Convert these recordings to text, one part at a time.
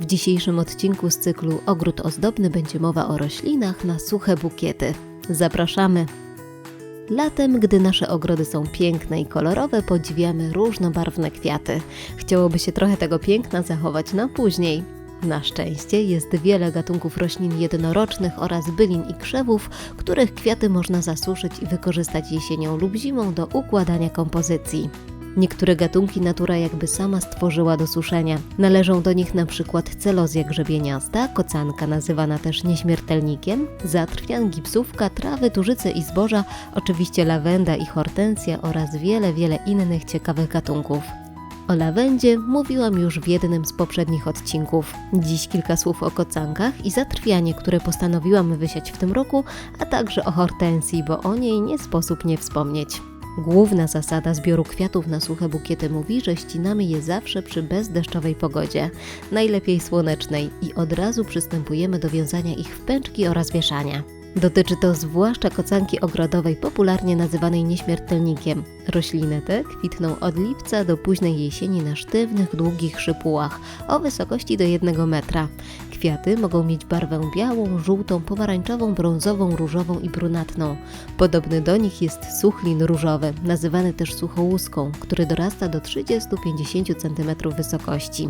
W dzisiejszym odcinku z cyklu Ogród Ozdobny będzie mowa o roślinach na suche bukiety. Zapraszamy! Latem, gdy nasze ogrody są piękne i kolorowe, podziwiamy różnobarwne kwiaty. Chciałoby się trochę tego piękna zachować na później. Na szczęście jest wiele gatunków roślin jednorocznych oraz bylin i krzewów, których kwiaty można zasuszyć i wykorzystać jesienią lub zimą do układania kompozycji. Niektóre gatunki natura jakby sama stworzyła do suszenia. Należą do nich przykład celozja grzebieniasta, kocanka nazywana też nieśmiertelnikiem, zatrwian, gipsówka, trawy, tużyce i zboża, oczywiście lawenda i hortensja oraz wiele, wiele innych ciekawych gatunków. O lawendzie mówiłam już w jednym z poprzednich odcinków. Dziś kilka słów o kocankach i zatrwianie, które postanowiłam wysiać w tym roku, a także o hortensji, bo o niej nie sposób nie wspomnieć. Główna zasada zbioru kwiatów na suche bukiety mówi, że ścinamy je zawsze przy bezdeszczowej pogodzie, najlepiej słonecznej i od razu przystępujemy do wiązania ich w pęczki oraz wieszania. Dotyczy to zwłaszcza kocanki ogrodowej, popularnie nazywanej nieśmiertelnikiem. Rośliny te kwitną od lipca do późnej jesieni na sztywnych, długich szypułach o wysokości do 1 metra. Kwiaty mogą mieć barwę białą, żółtą, pomarańczową, brązową, różową i brunatną. Podobny do nich jest suchlin różowy, nazywany też suchołuską, który dorasta do 30-50 cm wysokości.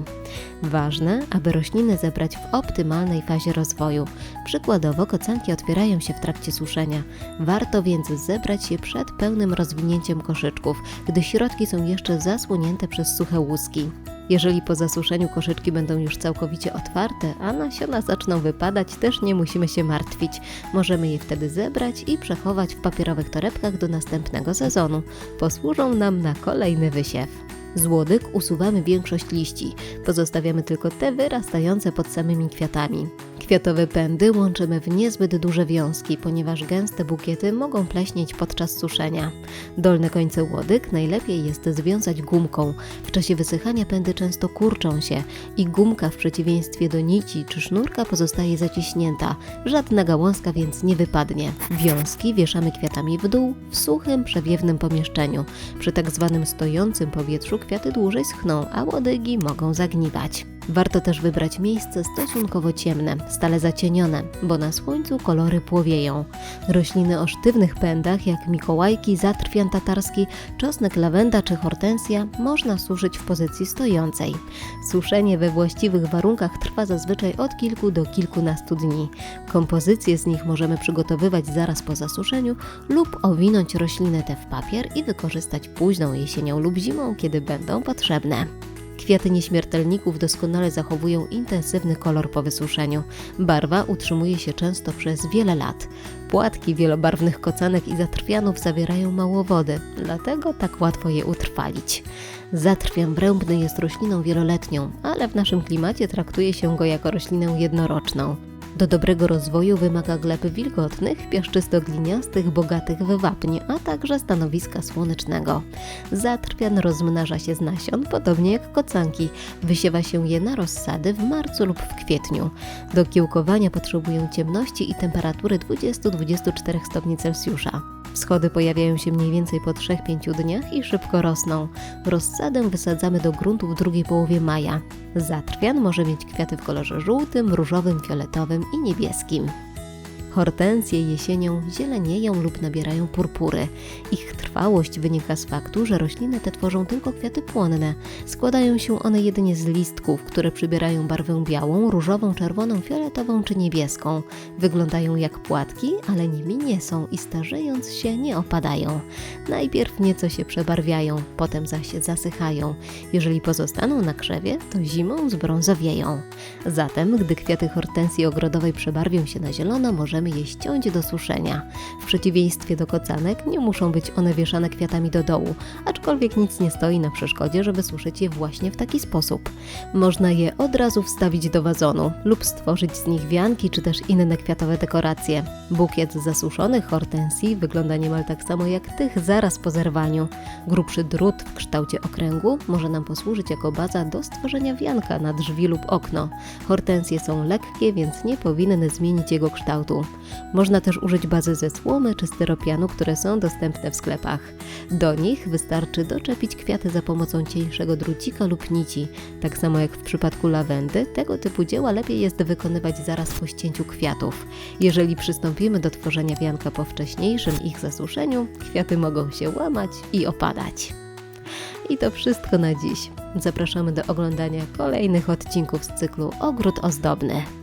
Ważne, aby rośliny zebrać w optymalnej fazie rozwoju. Przykładowo kocanki otwierają się w trakcie suszenia. Warto więc zebrać je przed pełnym rozwinięciem koszyczków, gdy środki są jeszcze zasłonięte przez suche łuski. Jeżeli po zasuszeniu koszyczki będą już całkowicie otwarte, a nasiona zaczną wypadać, też nie musimy się martwić. Możemy je wtedy zebrać i przechować w papierowych torebkach do następnego sezonu. Posłużą nam na kolejny wysiew. Z łodyg usuwamy większość liści, pozostawiamy tylko te wyrastające pod samymi kwiatami. Kwiatowe pędy łączymy w niezbyt duże wiązki, ponieważ gęste bukiety mogą pleśnieć podczas suszenia. Dolne końce łodyg najlepiej jest związać gumką. W czasie wysychania pędy często kurczą się i gumka w przeciwieństwie do nici czy sznurka pozostaje zaciśnięta. Żadna gałązka więc nie wypadnie. Wiązki wieszamy kwiatami w dół w suchym, przewiewnym pomieszczeniu. Przy tak zwanym stojącym powietrzu kwiaty dłużej schną, a łodygi mogą zagniwać. Warto też wybrać miejsce stosunkowo ciemne, stale zacienione, bo na słońcu kolory płowieją. Rośliny o sztywnych pędach, jak mikołajki, zatrwian tatarski, czosnek, lawenda czy hortensja, można suszyć w pozycji stojącej. Suszenie we właściwych warunkach trwa zazwyczaj od kilku do kilkunastu dni. Kompozycje z nich możemy przygotowywać zaraz po zasuszeniu lub owinąć rośliny te w papier i wykorzystać późną jesienią lub zimą, kiedy będą potrzebne. Kwiaty nieśmiertelników doskonale zachowują intensywny kolor po wysuszeniu. Barwa utrzymuje się często przez wiele lat. Płatki wielobarwnych kocanek i zatrwianów zawierają mało wody, dlatego tak łatwo je utrwalić. Zatrwian brębny jest rośliną wieloletnią, ale w naszym klimacie traktuje się go jako roślinę jednoroczną. Do dobrego rozwoju wymaga gleb wilgotnych, piaszczysto-gliniastych, bogatych w wapń, a także stanowiska słonecznego. Zatrwian rozmnaża się z nasion, podobnie jak kocanki. Wysiewa się je na rozsady w marcu lub w kwietniu. Do kiełkowania potrzebują ciemności i temperatury 20-24 stopni Celsjusza. Schody pojawiają się mniej więcej po 3-5 dniach i szybko rosną. Rozsadę wysadzamy do gruntu w drugiej połowie maja. Zatrwian może mieć kwiaty w kolorze żółtym, różowym, fioletowym i niebieskim. Hortensje jesienią zielenieją lub nabierają purpury. Ich trwałość wynika z faktu, że rośliny te tworzą tylko kwiaty płonne. Składają się one jedynie z listków, które przybierają barwę białą, różową, czerwoną, fioletową czy niebieską. Wyglądają jak płatki, ale nimi nie są i starzejąc się nie opadają. Najpierw nieco się przebarwiają, potem zaś zasychają. Jeżeli pozostaną na krzewie, to zimą zbrązowieją. Zatem, gdy kwiaty hortensji ogrodowej przebarwią się na zielono, możemy je ściąć do suszenia. W przeciwieństwie do kocanek nie muszą być one wieszane kwiatami do dołu, aczkolwiek nic nie stoi na przeszkodzie, żeby suszyć je właśnie w taki sposób. Można je od razu wstawić do wazonu lub stworzyć z nich wianki czy też inne kwiatowe dekoracje. Bukiet zasuszonych hortensji wygląda niemal tak samo jak tych zaraz po zerwaniu. Grubszy drut w kształcie okręgu może nam posłużyć jako baza do stworzenia wianka na drzwi lub okno. Hortensje są lekkie, więc nie powinny zmienić jego kształtu. Można też użyć bazy ze słomy czy styropianu, które są dostępne w sklepach. Do nich wystarczy doczepić kwiaty za pomocą cieńszego drucika lub nici. Tak samo jak w przypadku lawendy, tego typu dzieła lepiej jest wykonywać zaraz po ścięciu kwiatów. Jeżeli przystąpimy do tworzenia wianka po wcześniejszym ich zasuszeniu, kwiaty mogą się łamać i opadać. I to wszystko na dziś. Zapraszamy do oglądania kolejnych odcinków z cyklu Ogród Ozdobny.